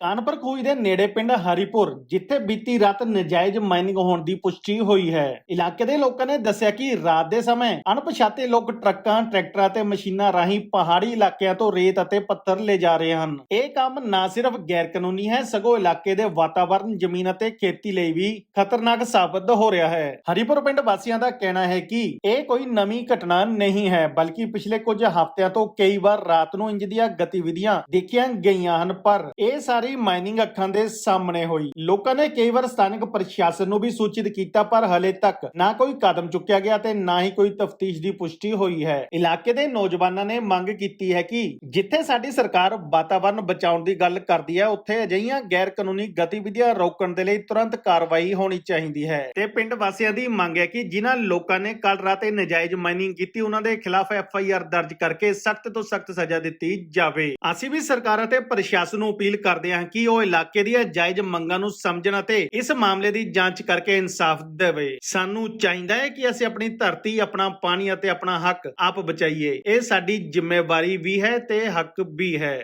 ਕਾਨਪੁਰ ਖੂਜ ਦੇ ਨੇੜੇ ਪਿੰਡ ਹਰੀਪੁਰ, ਜਿੱਥੇ ਬੀਤੀ ਰਾਤ ਨਜਾਇਜ਼ ਮਾਈਨਿੰਗ ਹੋਣ ਦੀ ਪੁਸ਼ਟੀ ਹੋਈ ਹੈ। ਇਲਾਕੇ ਦੇ ਲੋਕਾਂ ਨੇ ਦੱਸਿਆ ਕਿ ਰਾਤ ਦੇ ਸਮੇਂ ਅਣਪਛਾਤੇ ਲੋਕ ਟਰੱਕਾਂ, ਟਰੈਕਟਰਾਂ ਤੇ ਮਸ਼ੀਨਾਂ ਰਾਹੀਂ ਪਹਾੜੀ ਇਲਾਕਿਆਂ ਤੋਂ ਰੇਤ ਅਤੇ ਪੱਥਰ ਲੈ ਜਾ ਰਹੇ ਹਨ। ਇਹ ਕੰਮ ਨਾ ਸਿਰਫ ਗੈਰ ਕਾਨੂੰਨੀ ਹੈ, ਸਗੋਂ ਇਲਾਕੇ ਦੇ ਵਾਤਾਵਰਣ ਜ਼ਮੀਨ ਅਤੇ ਖੇਤੀ ਲਈ ਵੀ ਖਤਰਨਾਕ ਸਾਬਤ ਹੋ ਰਿਹਾ ਹੈ। ਹਰੀਪੁਰ ਪਿੰਡ ਵਾਸੀਆਂ ਦਾ ਕਹਿਣਾ ਹੈ ਕਿ ਇਹ ਕੋਈ ਨਵੀਂ ਘਟਨਾ ਨਹੀਂ ਹੈ, ਬਲਕਿ ਪਿਛਲੇ ਕੁਝ ਹਫ਼ਤਿਆਂ ਤੋਂ ਕਈ ਵਾਰ ਰਾਤ ਨੂੰ ਇੰਜ ਦੀਆਂ ਗਤੀਵਿਧੀਆਂ ਦੇਖੀਆਂ ਗਈਆਂ ਹਨ, ਪਰ ਇਹ ਸਾਰੀ ਮਾਈਨਿੰਗ ਅੱਖਾਂ ਦੇ ਸਾਹਮਣੇ ਹੋਈ। ਲੋਕਾਂ ਨੇ ਕਈ ਵਾਰ ਸਥਾਨਕ ਪ੍ਰਸ਼ਾਸਨ ਨੂੰ ਵੀ ਸੂਚਿਤ ਕੀਤਾ, ਪਰ ਹਲੇ ਤੱਕ ਨਾ ਕੋਈ ਕਦਮ ਚੁੱਕਿਆ ਗਿਆ ਤੇ ਨਾ ਹੀ ਕੋਈ ਤਫਤੀਸ਼ ਦੀ ਪੁਸ਼ਟੀ ਹੋਈ ਹੈ। ਇਲਾਕੇ ਦੇ ਨੌਜਵਾਨਾਂ ਨੇ ਮੰਗ ਕੀਤੀ ਹੈ ਕਿ ਜਿੱਥੇ ਸਾਡੀ ਸਰਕਾਰ ਵਾਤਾਵਰਣ ਬਚਾਉਣ ਦੀ ਗੱਲ ਕਰਦੀ ਹੈ, ਉੱਥੇ ਅਜਿਹੀਆਂ ਗੈਰ ਕਾਨੂੰਨੀ ਗਤੀਵਿਧੀਆਂ ਰੋਕਣ ਦੇ ਲਈ ਤੁਰੰਤ ਕਾਰਵਾਈ ਹੋਣੀ ਚਾਹੀਦੀ ਹੈ। ਤੇ ਪਿੰਡ ਵਾਸੀਆਂ ਦੀ ਮੰਗ ਹੈ ਕਿ ਜਿਨ੍ਹਾਂ ਲੋਕਾਂ ਨੇ ਕੱਲ ਰਾਤ ਇਹ ਨਜਾਇਜ਼ ਮਾਈਨਿੰਗ ਕੀਤੀ, ਉਹਨਾਂ ਦੇ ਖਿਲਾਫ ਐਫ ਆਈ ਆਰ ਦਰਜ ਕਰਕੇ ਸਖਤ ਤੋਂ ਸਖਤ ਸਜ਼ਾ ਦਿੱਤੀ ਜਾਵੇ। ਅਸੀਂ ਵੀ ਸਰਕਾਰ ਅਤੇ ਪ੍ਰਸ਼ਾਸਨ ਨੂੰ ਅਪੀਲ ਕਰਦੇ ਹਾਂ ਹਾਂ ਕਿ ਉਹ ਇਲਾਕੇ ਦੀਆਂ ਜਾਇਜ਼ ਮੰਗਾਂ ਨੂੰ ਸਮਝਣ ਅਤੇ ਇਸ ਮਾਮਲੇ ਦੀ ਜਾਂਚ ਕਰਕੇ ਇਨਸਾਫ ਦੇਵੇ। ਸਾਨੂੰ ਚਾਹੀਦਾ ਹੈ ਕਿ ਅਸੀਂ ਆਪਣੀ ਧਰਤੀ, ਆਪਣਾ ਪਾਣੀ ਅਤੇ ਆਪਣਾ ਹੱਕ ਆਪ ਬਚਾਈਏ। ਇਹ ਸਾਡੀ ਜ਼ਿੰਮੇਵਾਰੀ ਵੀ ਹੈ ਤੇ ਹੱਕ ਵੀ ਹੈ।